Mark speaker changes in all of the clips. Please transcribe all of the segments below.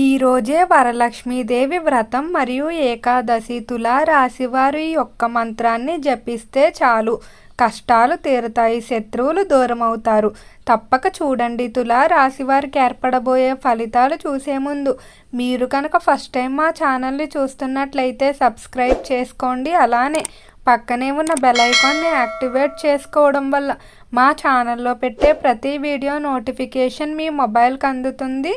Speaker 1: ఈ రోజే వరలక్ష్మీదేవి వ్రతం మరియు ఏకాదశి తులా రాశివారు ఈ ఒక్క మంత్రాన్ని జపిస్తే చాలు. కష్టాలు తీరుతాయి శత్రువులు దూరమవుతారు. తప్పక చూడండి తులా రాశి వారికి ఏర్పడబోయే ఫలితాలు చూసే ముందు. మీరు కనుక ఫస్ట్ టైం మా ఛానల్ని చూస్తున్నట్లయితే సబ్స్క్రైబ్ చేసుకోండి. అలానే పక్కనే ఉన్న బెల్ ఐకాన్ని యాక్టివేట్ చేసుకోవడం వల్ల మా ఛానల్లో పెట్టే ప్రతి వీడియో నోటిఫికేషన్ మీ మొబైల్కి అందుతుంది.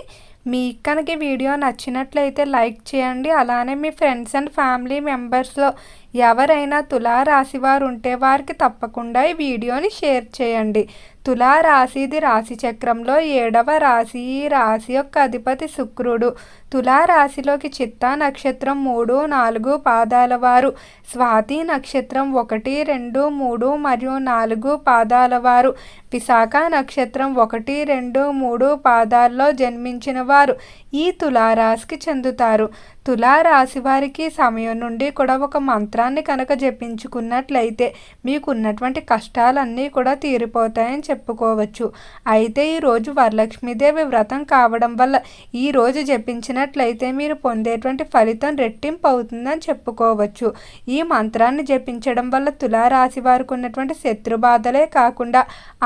Speaker 1: మీకు కనుక వీడియో నచ్చినట్లయితే లైక్ చేయండి. అలానే మీ ఫ్రెండ్స్ అండ్ ఫ్యామిలీ మెంబర్స్లో ఎవరైనా తులారాశివారు వారు ఉంటే వారికి తప్పకుండా ఈ వీడియోని షేర్ చేయండి. తులారాశిది రాశి చక్రంలో ఏడవ రాశి ఈ రాశి యొక్క అధిపతి శుక్రుడు. తులారాశిలోకి చిత్తా నక్షత్రం మూడు నాలుగు పాదాల వారు. స్వాతి నక్షత్రం ఒకటి రెండు మూడు మరియు నాలుగు పాదాల వారు. విశాఖ నక్షత్రం ఒకటి రెండు మూడు పాదాల్లో జన్మించిన వారు ఈ తులారాశికి చెందుతారు. తులారాశి వారికి సమయం నుండి కూడా ఒక మంత్రాన్ని కనుక జపించుకున్నట్లయితే మీకున్నటువంటి కష్టాలన్నీ కూడా తీరిపోతాయని చెప్పుకోవచ్చు. అయితే ఈరోజు వరలక్ష్మీదేవి వ్రతం కావడం వల్ల ఈ రోజు జపించినట్లయితే మీరు పొందేటువంటి ఫలితం రెట్టింపు అవుతుందని చెప్పుకోవచ్చు. ఈ మంత్రాన్ని జపించడం వల్ల తులారాశి వారికి ఉన్నటువంటి శత్రు బాధలే కాకుండా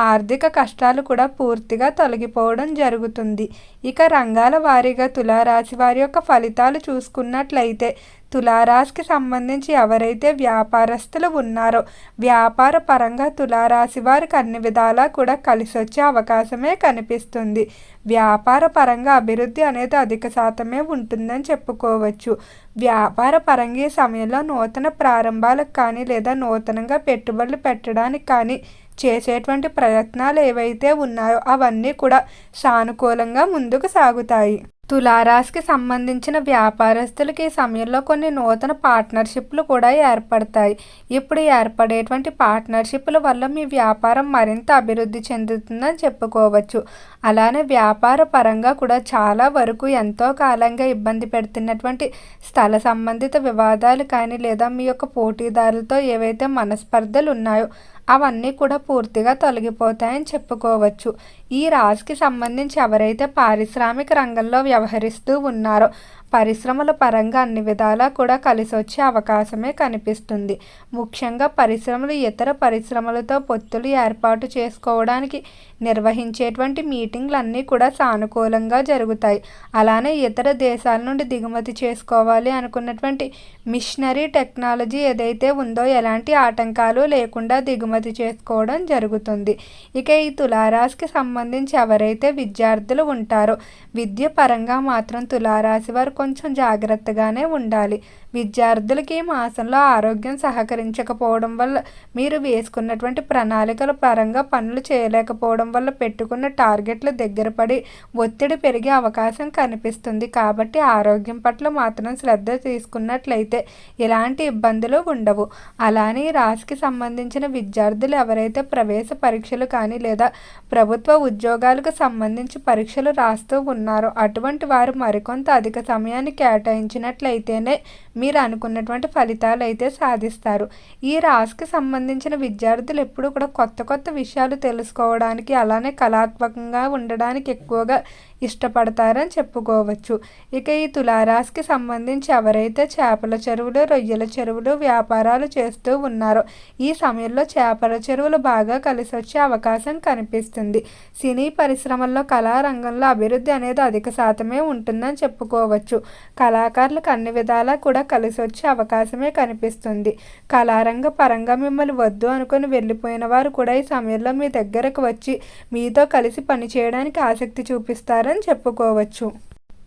Speaker 1: ఆర్థిక కష్టాలు కూడా పూర్తిగా తొలగిపోవడం జరుగుతుంది. ఇక రంగాల వారీగా తులారాశి వారి యొక్క ఫలితాలు చూసుకున్నట్లయితే తులారాశికి సంబంధించి ఎవరైతే వ్యాపారస్తులు ఉన్నారో వ్యాపార పరంగా తులారాశి వారికి అన్ని విధాలా కూడా కలిసి వచ్చే అవకాశమే కనిపిస్తుంది. వ్యాపార పరంగా అభివృద్ధి అనేది అధిక శాతమే ఉంటుందని చెప్పుకోవచ్చు. వ్యాపార పరంగా ఈ సమయంలో నూతన ప్రారంభాలకు కానీ లేదా నూతనంగా పెట్టుబడులు పెట్టడానికి కానీ చేసేటువంటి ప్రయత్నాలు ఏవైతే ఉన్నాయో అవన్నీ కూడా సానుకూలంగా ముందుకు సాగుతాయి. తులారాశికి సంబంధించిన వ్యాపారస్తులకి ఈ సమయంలో కొన్ని నూతన పార్ట్నర్షిప్లు కూడా ఏర్పడతాయి. ఇప్పుడు ఏర్పడేటువంటి పార్ట్నర్షిప్ల వల్ల మీ వ్యాపారం మరింత అభివృద్ధి చెందుతుందని చెప్పుకోవచ్చు. అలానే వ్యాపార పరంగా కూడా చాలా వరకు ఎంతో కాలంగా ఇబ్బంది పెడుతున్నటువంటి స్థల సంబంధిత వివాదాలు కానీ లేదా మీ యొక్క పోటీదారులతో ఏవైతే మనస్పర్ధలు ఉన్నాయో అవన్నీ కూడా పూర్తిగా తొలగిపోతాయని చెప్పుకోవచ్చు. ఈ రాశికి సంబంధించి ఎవరైతే పారిశ్రామిక రంగంలో వ్యవహరిస్తూ ఉన్నారు. పరిశ్రమల పరంగా అన్ని విధాలా కూడా కలిసి వచ్చే అవకాశమే కనిపిస్తుంది. ముఖ్యంగా పరిశ్రమలు ఇతర పరిశ్రమలతో పొత్తులు ఏర్పాటు చేసుకోవడానికి నిర్వహించేటువంటి మీటింగ్లు అన్నీ కూడా సానుకూలంగా జరుగుతాయి. అలానే ఇతర దేశాల నుండి దిగుమతి చేసుకోవాలి అనుకున్నటువంటి మిషనరీ టెక్నాలజీ ఏదైతే ఉందో ఎలాంటి ఆటంకాలు లేకుండా దిగుమతి చేసుకోవడం జరుగుతుంది. ఇక ఈ తులారాశికి సంబంధించి ఎవరైతే విద్యార్థులు ఉంటారో విద్య పరంగా మాత్రం తులారాశి వారు కొంచెం జాగ్రత్తగానే ఉండాలి. విద్యార్థులకి ఈ మాసంలో ఆరోగ్యం సహకరించకపోవడం వల్ల మీరు వేసుకున్నటువంటి ప్రణాళికల పరంగా పనులు చేయలేకపోవడం వల్ల పెట్టుకున్న టార్గెట్లు దగ్గర పడి ఒత్తిడి పెరిగే అవకాశం కనిపిస్తుంది. కాబట్టి ఆరోగ్యం పట్ల మాత్రం శ్రద్ధ తీసుకున్నట్లయితే ఎలాంటి ఇబ్బందులు ఉండవు. అలానే ఈ రాశికి సంబంధించిన విద్యార్థులు ఎవరైతే ప్రవేశ పరీక్షలు కానీ లేదా ప్రభుత్వ ఉద్యోగాలకు సంబంధించి పరీక్షలు రాస్తూ ఉన్నారో అటువంటి వారు మరికొంత అధిక సమయాన్ని కేటాయించినట్లయితేనే మీరు అనుకున్నటువంటి ఫలితాలు అయితే సాధిస్తారు. ఈ రాశికి సంబంధించిన విద్యార్థులు ఎప్పుడూ కూడా కొత్త కొత్త విషయాలు తెలుసుకోవడానికి అలానే కళాత్మకంగా ఉండడానికి ఎక్కువగా ఇష్టపడతారని చెప్పుకోవచ్చు. ఇక ఈ తులారాశికి సంబంధించి ఎవరైతే చేపల చెరువులు రొయ్యల చెరువులు వ్యాపారాలు చేస్తూ ఉన్నారో ఈ సమయంలో చేపల చెరువులు బాగా కలిసి వచ్చే అవకాశం కనిపిస్తుంది. సినీ పరిశ్రమల్లో కళారంగంలో అభివృద్ధి అనేది అధిక శాతమే ఉంటుందని చెప్పుకోవచ్చు. కళాకారులకు అన్ని విధాలా కూడా కలిసి వచ్చే అవకాశమే కనిపిస్తుంది. కళారంగ పరంగా మిమ్మల్ని వద్దు అనుకుని వెళ్ళిపోయిన వారు కూడా ఈ సమయంలో మీ దగ్గరకు వచ్చి మీతో కలిసి పనిచేయడానికి ఆసక్తి చూపిస్తారు అని చెప్పుకోవచ్చు.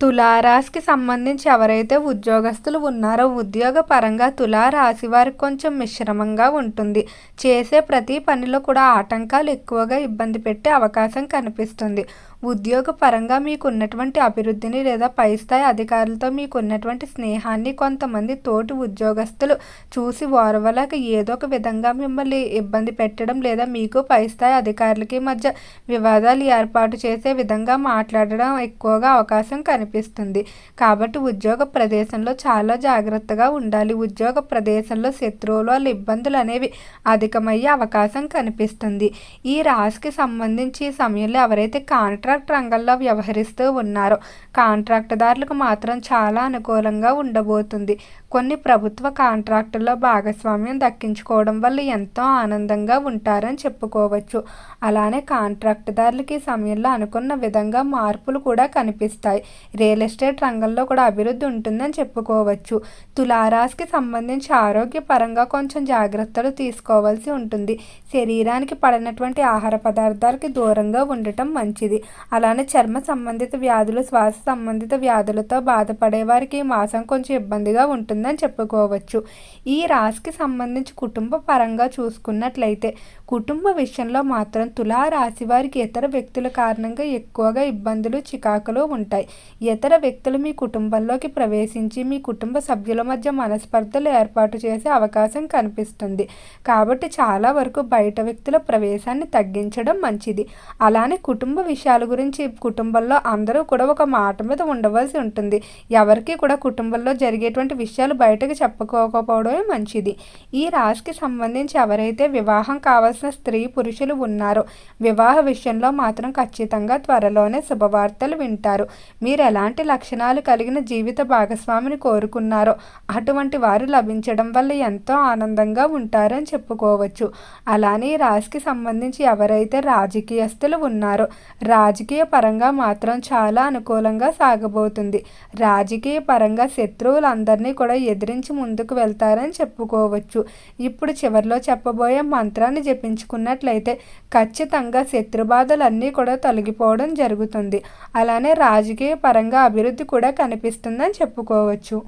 Speaker 1: తులారాశికి సంబంధించి ఎవరైతే ఉద్యోగస్తులు ఉన్నారో ఉద్యోగ పరంగా తులారాశి వారికి కొంచెం మిశ్రమంగా ఉంటుంది. చేసే ప్రతి పనిలో కూడా ఆటంకాలు ఎక్కువగా ఇబ్బంది పెట్టే అవకాశం కనిపిస్తుంది. ఉద్యోగపరంగా మీకున్నటువంటి అభివృద్ధిని లేదా పై స్థాయి అధికారులతో మీకున్నటువంటి స్నేహాన్ని కొంతమంది తోటి ఉద్యోగస్తులు చూసి ఓర్వలేక ఏదో ఒక విధంగా మిమ్మల్ని ఇబ్బంది పెట్టడం లేదా మీకు పై స్థాయి అధికారులకి మధ్య వివాదాలు ఏర్పాటు చేసే విధంగా మాట్లాడడం ఎక్కువగా అవకాశం కనిపిస్తుంది. కాబట్టి ఉద్యోగ ప్రదేశంలో చాలా జాగ్రత్తగా ఉండాలి. ఉద్యోగ ప్రదేశంలో శత్రువులు వాళ్ళ ఇబ్బందులు అనేవి అధికమయ్యే అవకాశం కనిపిస్తుంది. ఈ రాశికి సంబంధించి ఈ సమయంలో ఎవరైతే కాంట్రాక్ట్ కాంట్రాక్ట్ రంగంలో వ్యవహరిస్తూ ఉన్నారు. కాంట్రాక్టుదారులకు మాత్రం చాలా అనుకూలంగా ఉండబోతుంది. కొన్ని ప్రభుత్వ కాంట్రాక్టుల్లో భాగస్వామ్యం దక్కించుకోవడం వల్ల ఎంతో ఆనందంగా ఉంటారని చెప్పుకోవచ్చు. అలానే కాంట్రాక్టుదారులకి సమయంలో అనుకున్న విధంగా మార్పులు కూడా కనిపిస్తాయి. రియల్ ఎస్టేట్ రంగంలో కూడా అభివృద్ధి ఉంటుందని చెప్పుకోవచ్చు. తులారాశికి సంబంధించి ఆరోగ్యపరంగా కొంచెం జాగ్రత్తలు తీసుకోవాల్సి ఉంటుంది. శరీరానికి పడినటువంటి ఆహార పదార్థాలకి దూరంగా ఉండటం మంచిది. అలానే చర్మ సంబంధిత వ్యాధులు శ్వాస సంబంధిత వ్యాధులతో బాధపడే వారికి మాసం కొంచెం ఇబ్బందిగా ఉంటుంది ఉంటుందని చెప్పుకోవచ్చు. ఈ రాశికి సంబంధించి కుటుంబ పరంగా చూసుకున్నట్లయితే కుటుంబ విషయంలో మాత్రం తులా రాశి వారికి ఇతర వ్యక్తుల కారణంగా ఎక్కువగా ఇబ్బందులు చికాకులు ఉంటాయి. ఇతర వ్యక్తులు మీ కుటుంబంలోకి ప్రవేశించి మీ కుటుంబ సభ్యుల మధ్య మనస్పర్ధలు ఏర్పాటు చేసే అవకాశం కనిపిస్తుంది. కాబట్టి చాలా వరకు బయట వ్యక్తుల ప్రవేశాన్ని తగ్గించడం మంచిది. అలానే కుటుంబ విషయాల గురించి కుటుంబంలో అందరూ కూడా ఒక మాట మీద ఉండవలసి ఉంటుంది. ఎవరికి కూడా కుటుంబంలో జరిగేటువంటి విషయాలు విషయాలు బయటకు చెప్పుకోకపోవడమే మంచిది. ఈ రాశికి సంబంధించి ఎవరైతే వివాహం కావాల్సిన స్త్రీ పురుషులు ఉన్నారో వివాహ విషయంలో మాత్రం ఖచ్చితంగా త్వరలోనే శుభవార్తలు వింటారు. మీరు ఎలాంటి లక్షణాలు కలిగిన జీవిత భాగస్వామిని కోరుకున్నారో అటువంటి వారు లభించడం వల్ల ఎంతో ఆనందంగా ఉంటారని చెప్పుకోవచ్చు. అలానే ఈ రాశికి సంబంధించి ఎవరైతే రాజకీయస్తులు ఉన్నారో రాజకీయ పరంగా మాత్రం చాలా అనుకూలంగా సాగబోతుంది. రాజకీయ పరంగా శత్రువులందరినీ కూడా ఎదిరించి ముందుకు వెళ్తారని చెప్పుకోవచ్చు. ఇప్పుడు చివరిలో చెప్పబోయే మంత్రాన్ని జపించుకున్నట్లయితే ఖచ్చితంగా శత్రుబాధలన్నీ కూడా తొలగిపోవడం జరుగుతుంది. అలానే రాజకీయ పరంగా అభివృద్ధి కూడా కనిపిస్తుందని చెప్పుకోవచ్చు.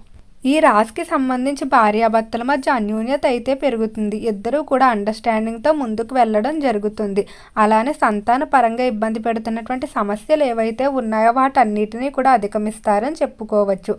Speaker 1: ఈ రాశికి సంబంధించి భార్యాభర్తల మధ్య అన్యోన్యత అయితే పెరుగుతుంది. ఇద్దరూ కూడా అండర్స్టాండింగ్తో ముందుకు వెళ్ళడం జరుగుతుంది. అలానే సంతాన పరంగా ఇబ్బంది పెడుతున్నటువంటి సమస్యలు ఏవైతే ఉన్నాయో వాటన్నిటినీ కూడా అధిగమిస్తారని చెప్పుకోవచ్చు.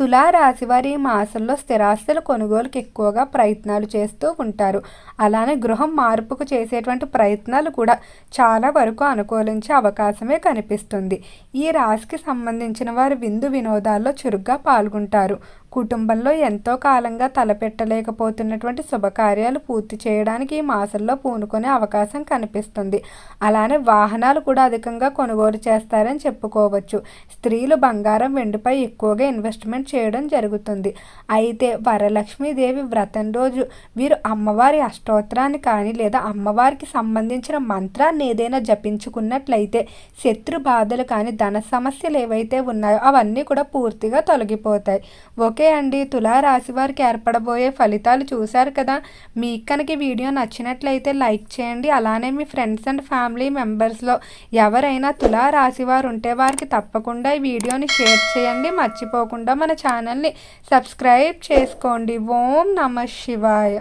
Speaker 1: తులారాశి వారి ఈ మాసంలో స్థిరాస్తుల కొనుగోలుకి ఎక్కువగా ప్రయత్నాలు చేస్తూ ఉంటారు. అలానే గృహం మార్పుకు చేసేటువంటి ప్రయత్నాలు కూడా చాలా వరకు అనుకూలించే అవకాశమే కనిపిస్తుంది. ఈ రాశికి సంబంధించిన వారు విందు వినోదాల్లో చురుగ్గా పాల్గొంటారు. కుటుంబంలో ఎంతో కాలంగా తలపెట్టలేకపోతున్నటువంటి శుభకార్యాలు పూర్తి చేయడానికి ఈ మాసంలో పూనుకునే అవకాశం కనిపిస్తుంది. అలానే వాహనాలు కూడా అధికంగా కొనుగోలు చేస్తారని చెప్పుకోవచ్చు. స్త్రీలు బంగారం వెండిపై ఎక్కువగా ఇన్వెస్ట్మెంట్ చేయడం జరుగుతుంది. అయితే వరలక్ష్మీదేవి వ్రతం రోజు వీరు అమ్మవారి అష్టోత్తరాన్ని కానీ లేదా అమ్మవారికి సంబంధించిన మంత్రాన్ని ఏదైనా జపించుకున్నట్లయితే శత్రు బాధలు కానీ ధన సమస్యలు ఏవైతే ఉన్నాయో అవన్నీ కూడా పూర్తిగా తొలగిపోతాయి. ఓకే అండి. తులారాశి వారికి ఏర్పడబోయే ఫలితాలు చూశారు కదా? మీకు కనుక వీడియో నచ్చినట్లయితే లైక్ చేయండి. అలానే మీ ఫ్రెండ్స్ అండ్ ఫ్యామిలీ మెంబర్స్లో ఎవరైనా తులారాశి వారు ఉంటే వారికి తప్పకుండా ఈ వీడియోని షేర్ చేయండి. మర్చిపోకుండా మన ఛానల్ని సబ్స్క్రైబ్ చేసుకోండి. ఓం నమ శివాయ.